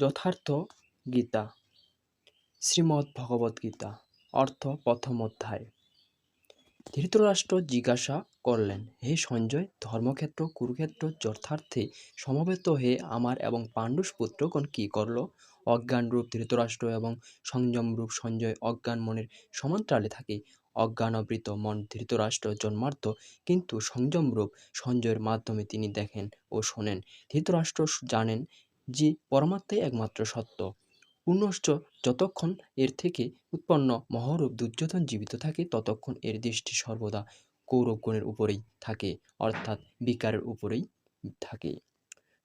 যথার্থ গীতা, শ্রীমদ্ ভগবদ্ গীতা, অর্থ প্রথম অধ্যায়। ধৃতরাষ্ট্র জিজ্ঞাসা করলেন, হে সঞ্জয়, ধর্মক্ষেত্র, কুরুক্ষেত্র, যথার্থে সমবেত হয়ে আমার এবং পাণ্ডুস পুত্রগণ কি করল? অজ্ঞানরূপ ধৃতরাষ্ট্র এবং সংযমরূপ সঞ্জয় অজ্ঞান মনের সমান্তরালে থাকে। অজ্ঞানবৃত মন ধৃতরাষ্ট্র জন্মার্থ কিন্তু সংযমরূপ সঞ্জয়ের মাধ্যমে তিনি দেখেন ও শোনেন। ধৃতরাষ্ট্র জানেন যে পরমাত্মাই একমাত্র সত্য। পুনশ্চ যতক্ষণ এর থেকে উৎপন্ন মহরূপ দুর্যোধন জীবিত থাকে, ততক্ষণ এর দৃষ্টি সর্বদা কৌরবগণের উপরেই থাকে, অর্থাৎ বিকারের উপরেই থাকে।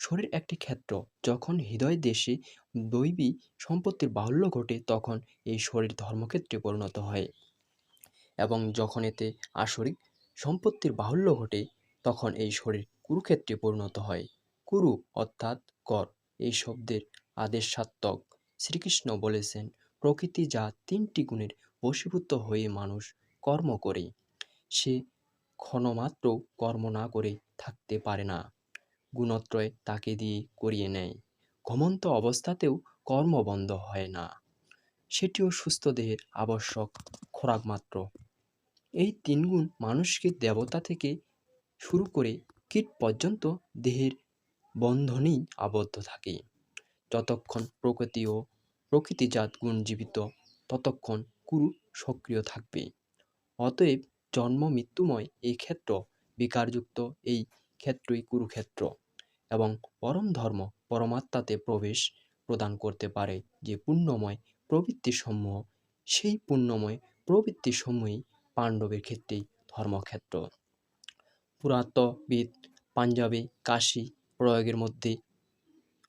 শরীর একটি ক্ষেত্র, যখন হৃদয় দেশে দৈবী সম্পত্তির বাহুল্য ঘটে, তখন এই শরীর ধর্মক্ষেত্রে পরিণত হয়। এবং যখন এতে আসরিক সম্পত্তির বাহুল্য ঘটে, তখন এই শরীর কুরুক্ষেত্রে পরিণত হয়। কুরু অর্থাৎ কর। এই শব্দের আদেশ আদেশাত্মক। শ্রীকৃষ্ণ বলেছেন, প্রকৃতি যা তিনটি গুণের বশীভূত হয়ে মানুষ কর্ম করে, সে ক্ষণমাত্র কর্ম না করে থাকতে পারে না। গুণত্রয় তাকে দিয়ে করিয়ে নেয়। ঘুমন্ত অবস্থাতেও কর্ম বন্ধ হয় না। সেটিও সুস্থ দেহের আবশ্যক খোরাক মাত্র। এই তিন গুণ মানুষকে দেবতা থেকে শুরু করে কীট পর্যন্ত দেহের বন্ধনেই আবদ্ধ থাকে। যতক্ষণ প্রকৃতি ও প্রকৃতিজাত গুণ জীবিত, ততক্ষণ কুরু সক্রিয় থাকবে। অতএব জন্ম মৃত্যুময় এই ক্ষেত্র বিকারযুক্ত এই ক্ষেত্রই কুরুক্ষেত্র এবং পরম ধর্ম পরমাত্মাতে প্রবেশ প্রদান করতে পারে যে পুণ্যময় প্রবৃত্তিসমূহ, সেই পুণ্যময় প্রবৃত্তিসমূহই পাণ্ডবের ক্ষেত্রেই ধর্মক্ষেত্র। পুরাতবিদ পাঞ্জাবে কাশী প্রয়োগের মধ্যে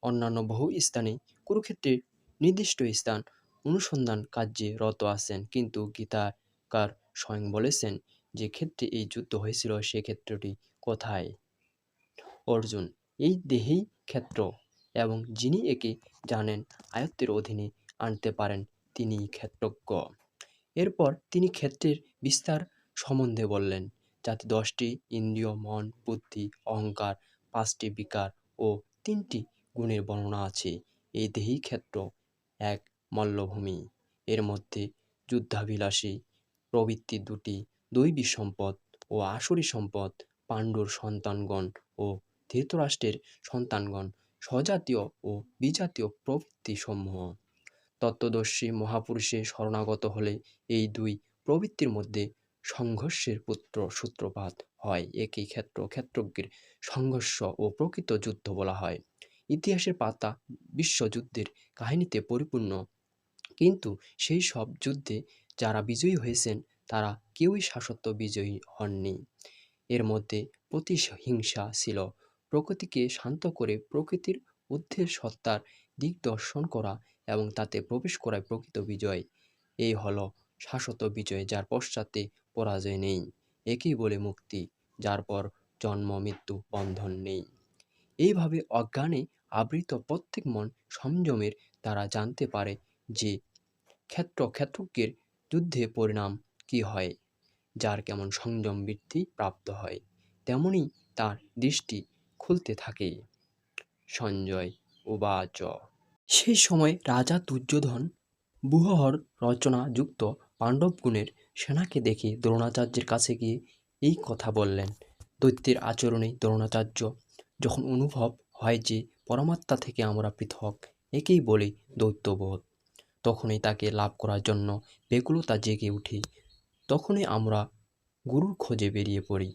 অন্যান্য বহু স্থানে কুরুক্ষেত্রের নির্দিষ্ট স্থান অনুসন্ধান কার্যে রত আছেন। কিন্তু গীতাকার স্বয়ং বলেছেন যে ক্ষেত্রে এই যুদ্ধ হয়েছিল, সে ক্ষেত্রটি কোথায়? অর্জুন, এই দেহেই ক্ষেত্র এবং যিনি একে জানেন, আয়ত্তের অধীনে আনতে পারেন, তিনি ক্ষেত্রজ্ঞ। এরপর তিনি ক্ষেত্রের বিস্তার সম্বন্ধে বললেন, যাতে দশটি ইন্দ্রিয়, মন, বুদ্ধি, অহংকার পাঁচটি বিকার ও তিনটি গুণের বর্ণনা আছে। এই দেহী ক্ষেত্র এক মল্লভূমি এর মধ্যে যুদ্ধাভিলাষী, প্রবৃত্তি দুটি, দৈবী সম্পদ ও আসরী সম্পদ, পাণ্ডুর সন্তানগণ ও ধৃতরাষ্ট্রের সন্তানগণ, স্বজাতীয় ও বিজাতীয় প্রবৃত্তিসমূহ তত্ত্বদর্শী মহাপুরুষে শরণাগত হলে এই দুই প্রবৃত্তির মধ্যে সংঘর্ষের পুত্র সূত্রপাত হয়। একই ক্ষেত্র ক্ষেত্রজ্ঞের সংঘর্ষ ও প্রকৃত যুদ্ধ বলা হয়। ইতিহাসের পাতা বিশ্বযুদ্ধের কাহিনীতে পরিপূর্ণ। কিন্তু সেই সব যুদ্ধে যারা বিজয়ী হয়েছেন, তারা কেউই শাশ্বত বিজয়ী হননি। এর মধ্যে প্রতিহিংসা ছিল। প্রকৃতিকে শান্ত করে প্রকৃতির ঊর্ধ্বের সত্তার দিক দর্শন করা এবং তাতে প্রবেশ করায় প্রকৃত বিজয়। এই হলো শাশ্বত বিজয় যার পশ্চাতে পরাজয় নেই। একেই বলে মুক্তি, যার পর জন্ম, মৃত্যু, বন্ধন নেই। এইভাবে অজ্ঞানে আবৃত প্রত্যেক মন সংযমের দ্বারা জানতে পারে যে ক্ষেত্র ক্ষেত্রজ্ঞের যুদ্ধে পরিণাম কি হয়, যার কেমন সংযম বৃদ্ধি প্রাপ্ত হয়, তেমনি তার দৃষ্টি খুলতে থাকে। সঞ্জয় উবাচ। সেই সময় রাজা দুর্যোধন বুহর রচনা যুক্ত পাণ্ডবগুণের সেনাকে দেখে দ্রোণাচার্যের কাছে গিয়ে এই কথা বললেন। দৈত্যের আচরণে দ্রোণাচার্য, যখন অনুভব হয় যে পরমাত্মা থেকে আমরা পৃথক, একেই বলে দৈত্যবোধ। তখনই তাকে লাভ করার জন্য বেকুলতা জেগে উঠি। তখনই আমরা গুরুর খোঁজে বেরিয়ে পড়ি।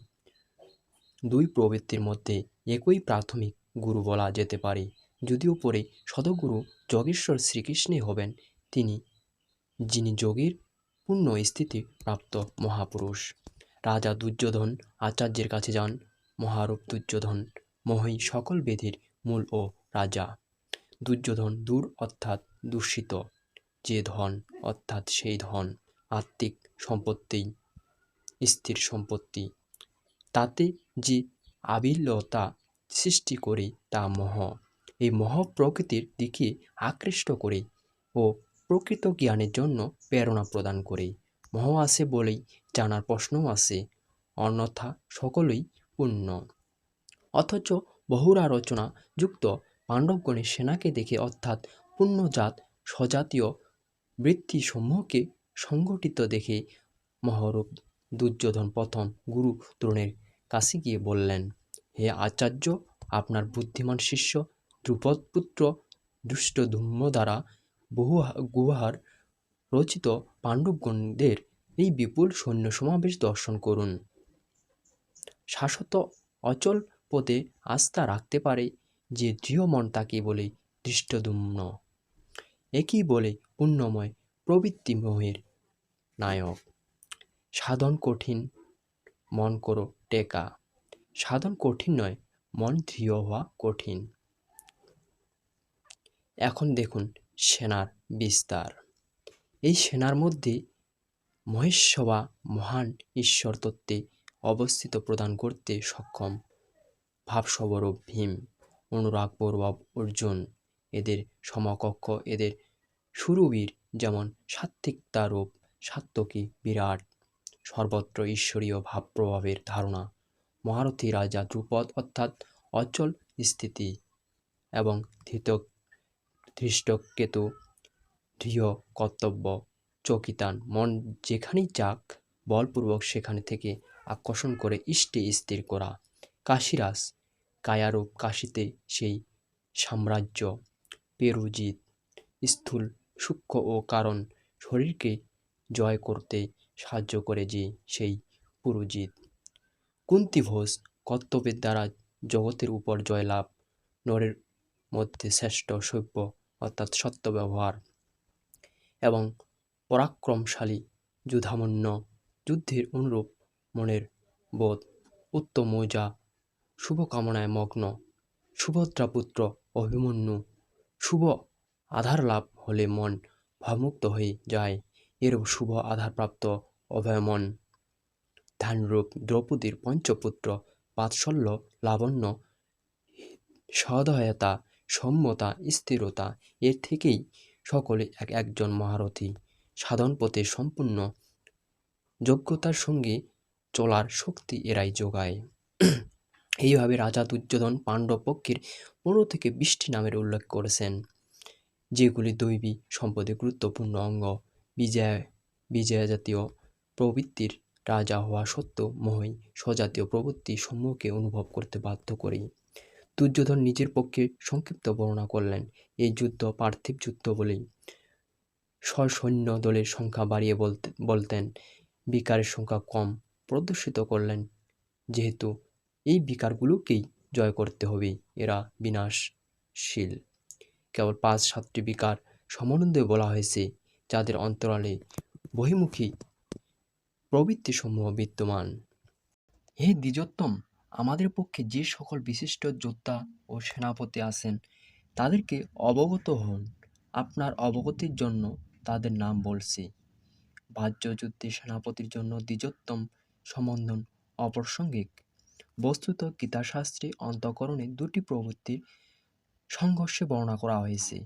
দুই প্রবৃত্তির মধ্যে একই প্রাথমিক গুরু বলা যেতে পারে। যদিও পরে সদগুরু যোগেশ্বর শ্রীকৃষ্ণে হবেন, তিনি, যিনি যোগীর পূর্ণ স্থিতি প্রাপ্ত মহাপুরুষ। রাজা দুর্যোধন আচার্যের কাছে যান, মহারূপ দুর্যোধন, মহই সকল বেদের মূল ও রাজা। দুর্যোধন দূর অর্থাৎ দূষিত, যে ধন অর্থাৎ সেই ধন, আত্মিক সম্পত্তি, স্থির সম্পত্তি। তাতে যে আবিলতা সৃষ্টি করে তা মহ। এই মহ প্রকৃতির দিকে আকৃষ্ট করে ও প্রকৃত জ্ঞানের জন্য প্রেরণা প্রদান করে। মহ আছে বলেই জানার প্রশ্নও আছে অন্যথা সকলেই পূর্ণ। অথচ বহুরা রচনা যুক্ত পাণ্ডবগণের সেনাকে দেখে অর্থাৎ পুণ্যজাত স্বজাতীয় বৃত্তিসমূহকে সংগঠিত দেখে মহরূপ দুর্যোধন প্রথম গুরু দ্রোণের কাছে গিয়ে বললেন, হে আচার্য, আপনার বুদ্ধিমান শিষ্য দ্রুপদপুত্র দুষ্টধূম্ম দ্বারা বহু গুহার রচিত পাণ্ডবগণদের এই বিপুল সৈন্য সমাবেশ দর্শন করুন। শাশ্বত অচল পথে আস্থা রাখতে পারে যে দৃঢ় মন তাকে বলে দৃষ্টদুম্ন। একই বলে পুণ্যময় প্রবৃত্তি মোহের নায়ক। সাধন কঠিন, মন করো টেকা। সাধন কঠিন নয়, মন দৃঢ় হওয়া কঠিন। এখন দেখুন সেনার বিস্তার। এই সেনার মধ্যে মহেশ্ববা মহান ঈশ্বর তত্ত্বে অবস্থিত প্রদান করতে সক্ষম। ভাবসবরূপ ভীম, অনুরাগ পৌরব অর্জুন, এদের সমকক্ষ, এদের সুরবীর যেমন সাত্ত্বকী বিরাট, সর্বত্র ঈশ্বরীয় ভাবপ্রভাবের ধারণা, মহারথী রাজা দ্রুপদ অর্থাৎ অচল স্থিতি এবং ধৃত ধৃষ্টকেতু দৃঢ় কর্তব্য, চকিতান, মন যেখানেই যাক, বলপূর্বক সেখানে থেকে আকর্ষণ করে ইষ্টে স্থির করা। কাশিরাজ কায়ারূপ কাশিতে সেই সাম্রাজ্য পেরুজিত স্থূল, সূক্ষ্ম ও কারণ শরীরকে জয় করতে সাহায্য করে যে সেই পুরুজিত কুন্তিভোজ, কর্তব্যের দ্বারা জগতের উপর জয়লাভ, নরের মধ্যে শ্রেষ্ঠ সভ্য অর্থাৎ সত্য ব্যবহার এবং পরাক্রমশালী যুধামন্য যুদ্ধের অনুরূপ মনের বোধ। উত্তম মৌজা, শুভকামনায় মগ্ন, সুভদ্রাপুত্র অভিমন্যু, শুভ আধার লাভ হলে মন ভাবমুক্ত হয়ে যায়, এরূপ শুভ আধারপ্রাপ্ত অভয়মন। ধ্যানরূপ দ্রৌপদীর পঞ্চপুত্র বাৎসল্য লাবণ্য সদয়তা সম্যতা স্থিরতা, এর থেকেই সকলে এক একজন মহারথী। সাধন পথে সম্পূর্ণ যোগ্যতার সঙ্গে চলার শক্তি এরাই যোগায়। এইভাবে রাজা দুর্যোধন পাণ্ডব পক্ষের পনেরো থেকে বিশটি নামের উল্লেখ করেছেন, যেগুলি দৈবী সম্পদে গুরুত্বপূর্ণ অঙ্গ। বিজয়, বিজয়া জাতীয় প্রবৃত্তির রাজা হওয়া সত্ত্বেও মহই স্বজাতীয় প্রবৃত্তি সম্মুখে অনুভব করতে বাধ্য করি দুর্যোধন নিজের পক্ষে সংক্ষিপ্ত বর্ণনা করলেন। এই যুদ্ধ পার্থিব যুদ্ধ বলেই সসৈন্য দলের সংখ্যা বাড়িয়ে বলতে, বলতেন। বিকারের সংখ্যা কম প্রদর্শিত করলেন। যেহেতু এই বিকারগুলোকেই জয় করতে হবে, এরা বিনাশশীল। কেবল পাঁচ, সাতটি বিকার সমন্বয়ে বলা হয়েছে, যাদের অন্তরালে বহিমুখী প্রবৃত্তিসমূহ বিদ্যমান। হে দ্বিজোত্তম আমাদের পক্ষে যে সকল বিশিষ্ট যোদ্ধা ও সেনাপতি আছেন, তাদেরকে অবগত হন। আপনার অবগতির জন্য তাদের নাম বলছি। বাহ্য যুদ্ধে সেনাপতির জন্য দ্বিজোত্তম সম্বন্ধন অপ্রাসঙ্গিক। বস্তুত গীতাশাস্ত্রে অন্তঃকরণে দুটি প্রবৃত্তির সংঘর্ষে বর্ণনা করা হয়েছে,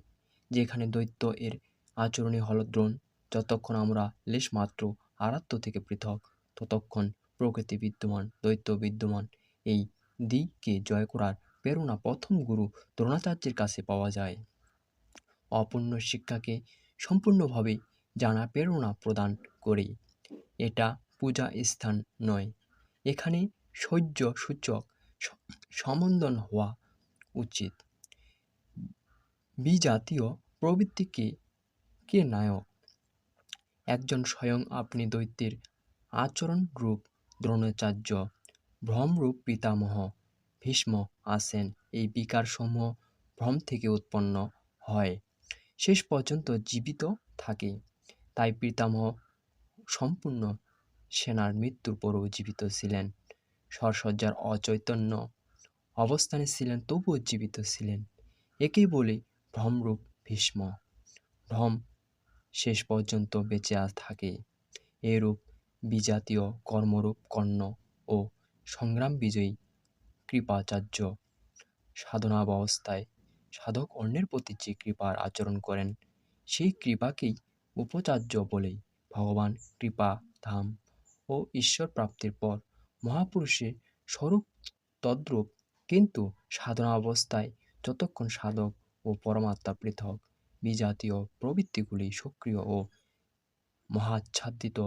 যেখানে দৈত্য এর আচরণে হল দ্রোণ, যতক্ষণ আমরা লেশমাত্র আরাত্ম থেকে পৃথক, ততক্ষণ প্রকৃতি বিদ্যমান, দৈত্য বিদ্যমান এই দিককে জয় করার প্রেরণা প্রথম গুরু দ্রোণাচার্যের কাছে পাওয়া যায়। অপূর্ণ শিক্ষাকে সম্পূর্ণভাবে জানা প্রেরণা প্রদান করে। এটা পূজা স্থান নয়। এখানে সহ্য সূচক সম্বন্ধন হওয়া উচিত। বিজাতীয় প্রবৃত্তিকে কে নায়ক? একজন স্বয়ং আপনি দৈত্যের আচরণ রূপ দ্রোণাচার্য ভ্রমরূপ পিতামহ ভীষ্ম আছেন। এই বিকারসমূহ ভ্রম থেকে উৎপন্ন হয়, শেষ পর্যন্ত জীবিত থাকে। তাই পিতামহ সম্পূর্ণ সেনার মৃত্যুর পরও জীবিত ছিলেন। সরসজ্জার অচৈতন্য অবস্থানে ছিলেন, তবুও জীবিত ছিলেন। একেই বলে ভ্রমরূপ ভীষ্ম। ভ্রম শেষ পর্যন্ত বেঁচে থাকে। এরূপ বিজাতীয় কর্মরূপ কর্ণ ও সংগ্রাম বিজয়ী কৃপাচার্য। সাধনাবস্থায় সাধক অন্যের প্রতি যে কৃপার আচরণ করেন, সেই কৃপাকেই উপচার্য বলেই ভগবান কৃপা, ধাম ও ঈশ্বর প্রাপ্তির পর মহাপুরুষের স্বরূপ তদ্রূপ কিন্তু সাধনা অবস্থায় যতক্ষণ সাধক ও পরমাত্মা পৃথক, বিজাতীয় প্রবৃত্তিগুলি সক্রিয় ও মহাচ্ছাদিত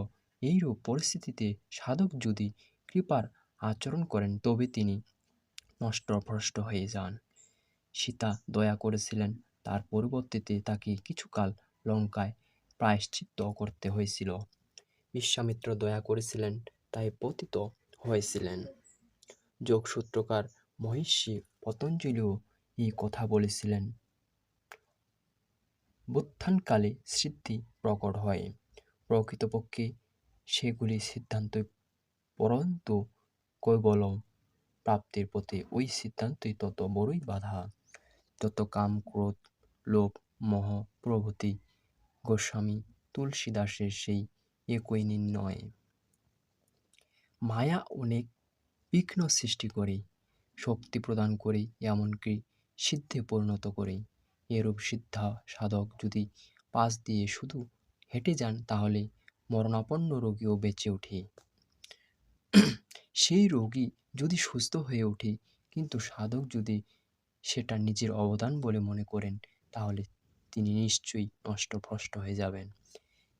এইরূপ পরিস্থিতিতে সাধক যদি কৃপার আচরণ করেন তবে তিনি নষ্টভ্রষ্ট হয়ে যান। সীতা দয়া করেছিলেন, তার পরিবর্তিতে তাকে কিছুকাল লঙ্কায় প্রায়শ্চিত্ত করতে হয়েছিল। বিশ্বামিত্র দয়া করেছিলেন, তাই পতিত হয়েছিলেন। যোগসূত্রকার মহিষী পতঞ্জলিও এই কথা বলেছিলেন। বুত্থানকালে সিদ্ধি প্রকট হয়। প্রকৃতপক্ষে সেগুলি সিদ্ধান্ত পরন্তু কৈবলম প্রাপ্তির পথে ওই সিদ্ধান্তই তত বড়ই বাধা। যত কাম, ক্রোধ, লোভ, মোহ, প্রভৃতি গোস্বামী তুলসীদাসের সেই একই নির্ণয়। মায়া অনেক বিঘ্ন সৃষ্টি করে, শক্তি প্রদান করে, এমনকি সিদ্ধে পরিণত করে। এরূপ সিদ্ধা সাধক যদি পাশ দিয়ে শুধু হেঁটে যান, তাহলে মরণাপন্ন রোগীও বেঁচে ওঠে। সেই রোগী যদি সুস্থ হয়ে ওঠে, কিন্তু সাধক যদি সেটা নিজের অবদান বলে মনে করেন, তাহলে তিনি নিশ্চয়ই নষ্ট নষ্টভ্রষ্ট হয়ে যাবেন।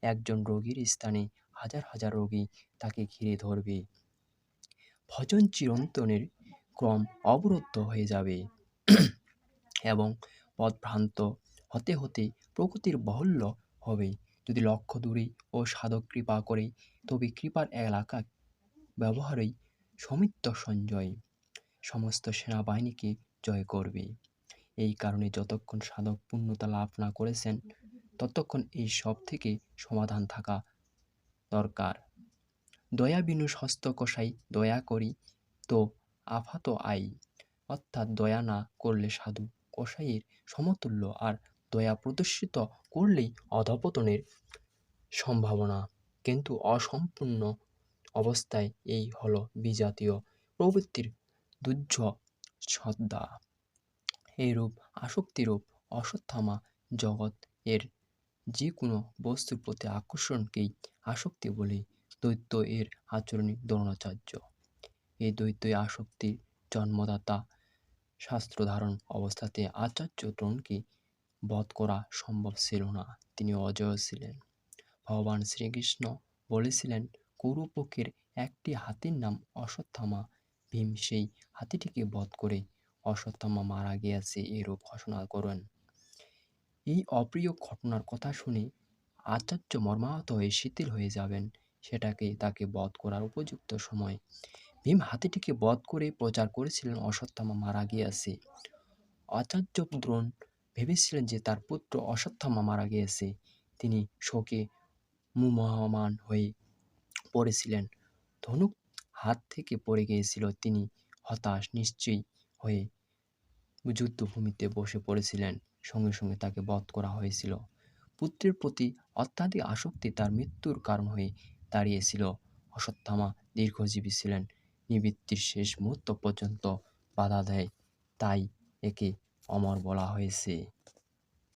একজন রোগীর স্থানে হাজার হাজার রোগী তাকে ঘিরে ধরবে। ভজন চিরন্তনের ক্রম অবরুদ্ধ হয়ে যাবে এবং পদভ্রান্ত হতে হতে প্রকৃতির বাহুল্য হবে। যদি লক্ষ্য দূরে ও সাধক কৃপা করে, তবে কৃপার এলাকা ব্যবহারেই সমিত্য সঞ্জয় সমস্ত সেনাবাহিনীকে জয় করবে। এই কারণে যতক্ষণ সাধক পূর্ণতা লাভ না করেছেন, ততক্ষণ এই সব থেকে সমাধান থাকা দরকার। দয়া বিনু হস্ত কষাই দয়া করি তো আফাত আই। অর্থাৎ দয়া না করলে সাধু কষাইয়ের সমতুল্য আর দয়া প্রদর্শিত করলেই অধপতনের সম্ভাবনা। কিন্তু অসম্পূর্ণ অবস্থায় এই হলো বিজাতীয় প্রবৃত্তির দুর্য শ্রদ্ধা এইরূপ আসক্তিরূপ অশ্বত্থামা জগৎ এর যে কোনো বস্তুর প্রতি আকর্ষণকেই আসক্তি বলে দৈত্য এর আচরণী দ্রোণাচার্য। এই দ্বৈতই আসক্তির জন্মদাতা শাস্ত্র ধারণ অবস্থাতে আচার্য দ্রোণকে বধ করা সম্ভব ছিল না। তিনি অজয় ছিলেন। ভগবান শ্রীকৃষ্ণ বলেছিলেন কৌরপক্ষের একটি হাতির নাম অশ্বত্থামা। ভীম সেই হাতিটিকে বধ করে অশ্বত্থামা মারা গিয়েছে এরূপ ঘোষণা করেন। এই অপ্রিয় ঘটনার কথা শুনে আচার্য মর্মাহত হয়ে শিথিল হয়ে যাবেন। সেটাকে তাকে বধ করার উপযুক্ত সময়। ভীম হাতিটিকে বধ করে প্রচার করেছিলেন অশ্বত্থামা মারা গিয়েছে। আচার্য দ্রোণ ভেবেছিলেন যে তার পুত্র অশ্বত্থামা মারা গিয়েছে। তিনি শোকে মুমহমান হয়ে পড়েছিলেন। ধনুক হাত থেকে পড়ে গিয়েছিল তিনি। হতাশ, নিশ্চয়ই হয়ে যুদ্ধভূমিতে বসে পড়েছিলেন। সঙ্গে সঙ্গে তাকে বধ করা হয়েছিল। পুত্রের প্রতি অত্যাধিক আসক্তি তার মৃত্যুর কারণ হয়ে দাঁড়িয়েছিল। অশ্বত্থামা দীর্ঘজীবী ছিলেন। নিবৃত্তির শেষ মুহূর্ত পর্যন্ত বাধা দেয়। তাই একে অমর বলা হয়েছে।